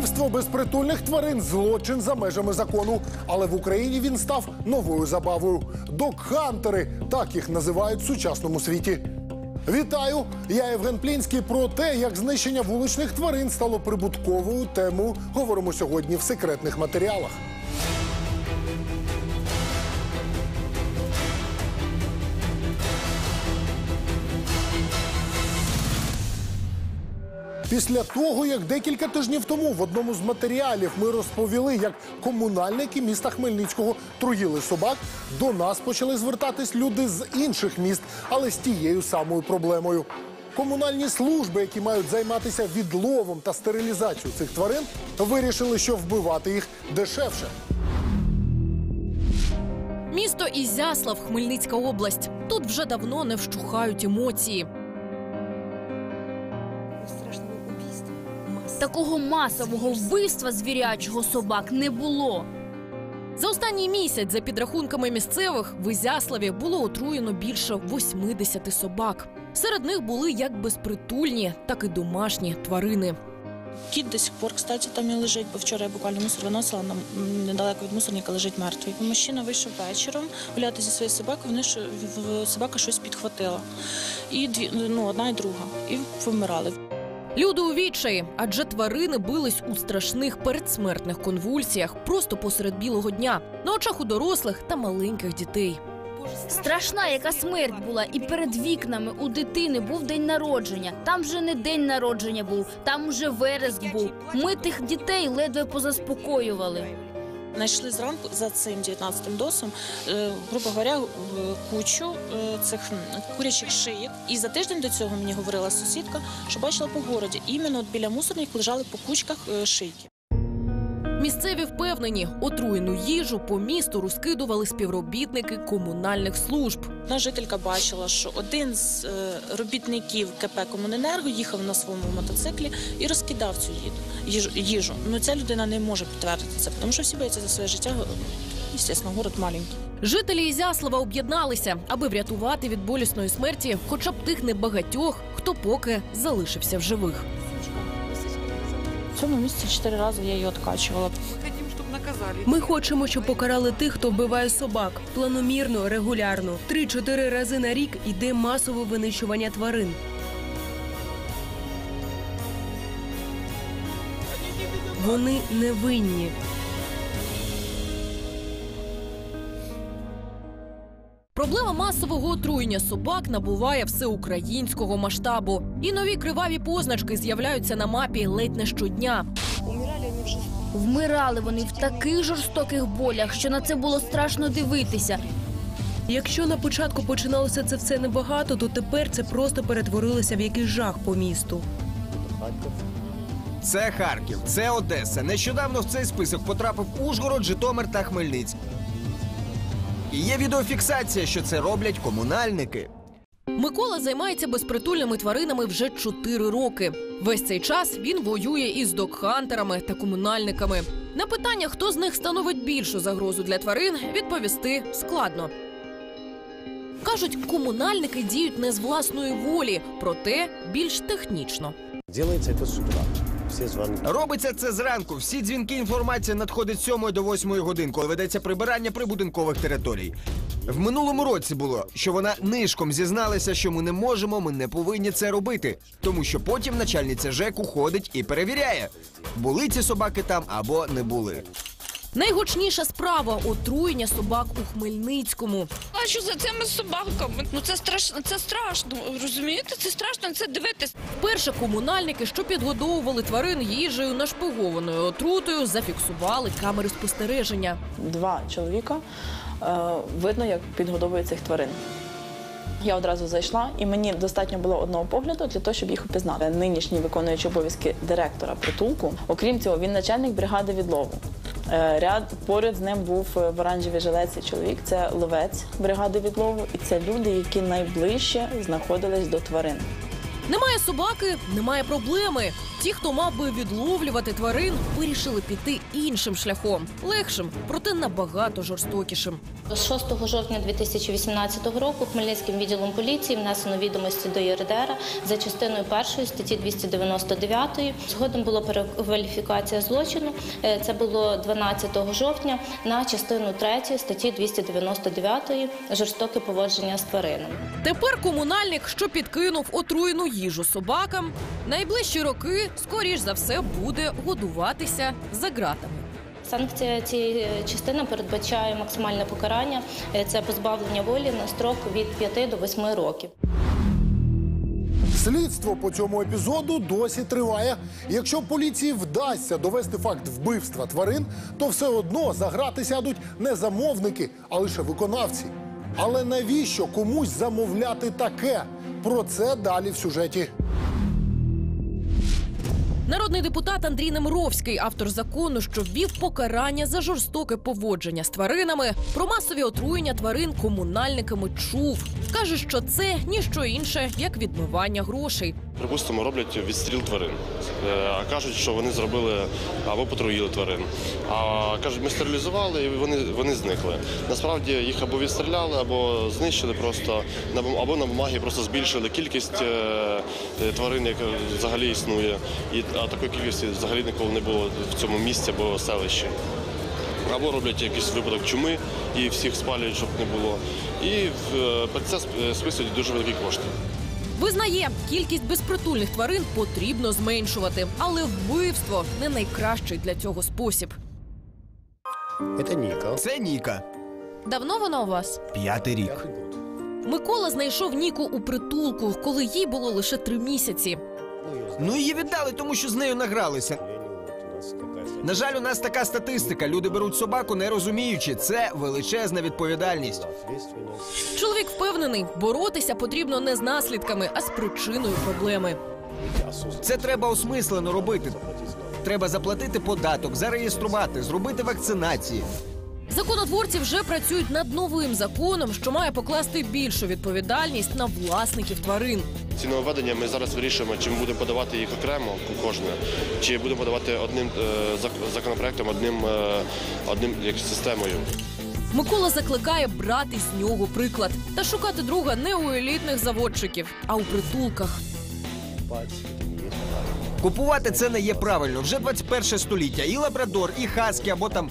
Вбивство безпритульних тварин злочин за межами закону. Але в Україні він став новою забавою. Док-хантери так їх називають в сучасному світі. Вітаю! Я Євген Плінський. Про те, як знищення вуличних тварин стало прибутковою темою, говоримо сьогодні в секретних матеріалах. Після того, як декілька тижнів тому в одному з матеріалів ми розповіли, як комунальники міста Хмельницького труїли собак, до нас почали звертатись люди з інших міст, але з тією самою проблемою. Комунальні служби, які мають займатися відловом та стерилізацією цих тварин, вирішили, що вбивати їх дешевше. Місто Ізяслав, Хмельницька область. Тут вже давно не вщухають емоції. Такого масового вбивства звірячого собак не було. За останній місяць, за підрахунками місцевих, в Ізяславі було отруєно більше 80 собак. Серед них були як безпритульні, так і домашні тварини. Кіт до сих пор, кстати, там і лежить, бо вчора я буквально мусор виносила, нам недалеко від мусорника лежить мертвий. Мужчина вийшов вечором гуляти зі своєю собакою, вони що- собака щось підхватила. І дві, ну, одна і друга. І вмирали. Люди у відчаї, адже тварини бились у страшних передсмертних конвульсіях просто посеред білого дня на очах у дорослих та маленьких дітей. Страшна, яка смерть була, і перед вікнами у дитини був день народження. Там вже не день народження був, там уже вереск був. Ми тих дітей ледве позаспокоювали. Знайшли зранку за цим 19-м досом, е, грубо говоря, кучу е, цих курячих шиїв. І за тиждень до цього мені говорила сусідка, що бачила по городі. Іменно біля мусорних лежали по кучках е, шийки. Місцеві впевнені, отруєну їжу по місту розкидували співробітники комунальних служб. Одна жителька бачила, що один з е, робітників КП Комуненерго їхав на своєму мотоциклі і розкидав цю їжу, їжу. Ну ця людина не може підтвердити це, тому що всі бояться за своє життя. Звісно, город маленький. Жителі Ізяслава об'єдналися, аби врятувати від болісної смерті хоча б тих небагатьох, хто поки залишився в живих. Цьому місці чотири рази я її откачувала. Ми хочемо, щоб покарали тих, хто вбиває собак. Планомірно, регулярно. Три-чотири рази на рік іде масове винищування тварин. Вони невинні. Проблема масового отруєння собак набуває всеукраїнського масштабу. І нові криваві позначки з'являються на мапі ледь не щодня. Вмирали вони в таких жорстоких болях, що на це було страшно дивитися. Якщо на початку починалося це все небагато, то тепер це просто перетворилося в якийсь жах по місту. Це Харків, це Одеса. Нещодавно в цей список потрапив Ужгород, Житомир та Хмельницький. І є відеофіксація, що це роблять комунальники. Микола займається безпритульними тваринами вже 4 роки. Весь цей час він воює із докхантерами та комунальниками. На питання, хто з них становить більшу загрозу для тварин, відповісти складно. Кажуть, комунальники діють не з власної волі, проте більш технічно. Делается это с утра. дзвонки. Робиться це зранку. Всі дзвінки інформація надходить з 7 до 8 годин, коли ведеться прибирання прибудинкових територій. В минулому році було, що вона нишком зізналася, що ми не можемо, ми не повинні це робити, тому що потім начальниця ЖЕКу ходить і перевіряє, були ці собаки там або не були. Найгучніша справа отруєння собак у Хмельницькому. А що за цими собаками? Ну це страшно, це страшно. Розумієте? Це страшно це дивитись. Перше комунальники, що підгодовували тварин їжею нашпигованою отрутою, зафіксували камери спостереження. два чоловіка. Е, видно, як підгодовують цих тварин. Я одразу зайшла, і мені достатньо було одного погляду для того, щоб їх упізнати. Нинішній виконуючий обов'язки директора притулку. Окрім цього, він начальник бригади відлову. Е, Ряд поряд з ним був е, в оранжевій жилеці чоловік. Це ловець бригади відлову, і це люди, які найближче знаходились до тварин. Немає собаки, немає проблеми. Ті, хто мав би відловлювати тварин, вирішили піти іншим шляхом, легшим, проте набагато жорстокішим. З 6 жовтня 2018 року Хмельницьким відділом поліції внесено відомості до ЄРДР за частиною першої статті 299. Згодом була перекваліфікація злочину. Е, Це було 12 жовтня на частину 3 статті 299 жорстоке поводження з тваринами. Тепер комунальник, що підкинув отруєну їжу собакам, найближчі роки, скоріш за все, буде годуватися за ґратами. Санкція цієї частини передбачає максимальне покарання. Е, Це позбавлення волі на строк від 5 до 8 років. Слідство по цьому епізоду досі триває. Якщо поліції вдасться довести факт вбивства тварин, то все одно за грати сядуть не замовники, а лише виконавці. Але навіщо комусь замовляти таке? Про це далі в сюжеті. Народний депутат Андрій Немировський, автор закону, що ввів покарання за жорстоке поводження з тваринами, про масові отруєння тварин комунальниками чув. Каже, що це ніщо інше, як відмивання грошей. Припустимо, роблять відстріл тварин. Е, А кажуть, що вони зробили або потруїли тварин. А кажуть, ми стерилізували і вони, вони зникли. Насправді їх або відстріляли, або знищили просто або на бумагі просто збільшили кількість е, е, тварин, яка взагалі існує. І, а такої кількості взагалі ніколи не було в цьому місці або селищі. Або роблять якийсь випадок чуми і всіх спалюють, щоб не було. І е, під це списують дуже великі кошти. Визнає, кількість безпритульних тварин потрібно зменшувати, але вбивство не найкращий для цього спосіб. Это Ника. Це Ніка. Давно вона у вас? П'ятий рік. Микола знайшов Ніку у притулку, коли їй було лише три місяці. Ну її віддали, тому що з нею награлися. На жаль, у нас така статистика. Люди беруть собаку, не розуміючи, це величезна відповідальність. Чоловік впевнений, боротися потрібно не з наслідками, а з причиною проблеми. Це треба осмислено робити. Треба заплатити податок, зареєструвати, зробити вакцинації. Законотворці вже працюють над новим законом, що має покласти більшу відповідальність на власників тварин. Ці нововведення ми зараз вирішуємо, чи ми будемо подавати їх окремо кожне, чи будемо подавати одним е, законопроектом, одним, е, одним як системою. Микола закликає брати з нього приклад та шукати друга не у елітних заводчиків, а у притулках. Купувати це не є правильно. Вже 21 століття. І лабрадор, і хаски, або там.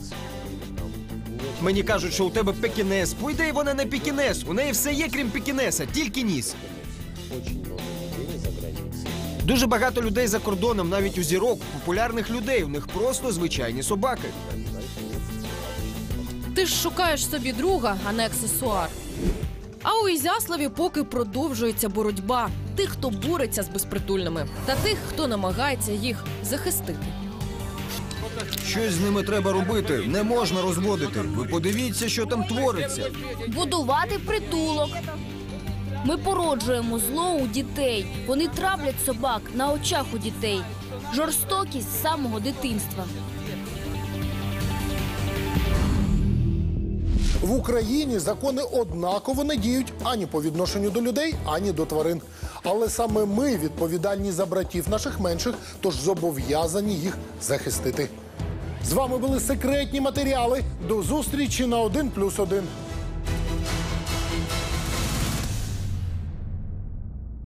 Мені кажуть, що у тебе пекінес. По ідеї, вона не пекінес. У неї все є, крім пекінеса, тільки ніс. Дуже багато людей за кордоном, навіть у зірок, популярних людей. У них просто звичайні собаки. Ти ж шукаєш собі друга, а не аксесуар. А у Ізяславі поки продовжується боротьба тих, хто бореться з безпритульними, та тих, хто намагається їх захистити. Щось з ними треба робити. Не можна розводити. Ви подивіться, що там твориться. Будувати притулок. Ми породжуємо зло у дітей. Вони травлять собак на очах у дітей. Жорстокість з самого дитинства. В Україні закони однаково не діють ані по відношенню до людей, ані до тварин. Але саме ми відповідальні за братів наших менших, тож зобов'язані їх захистити. З вами були секретні матеріали. До зустрічі на 1+,1.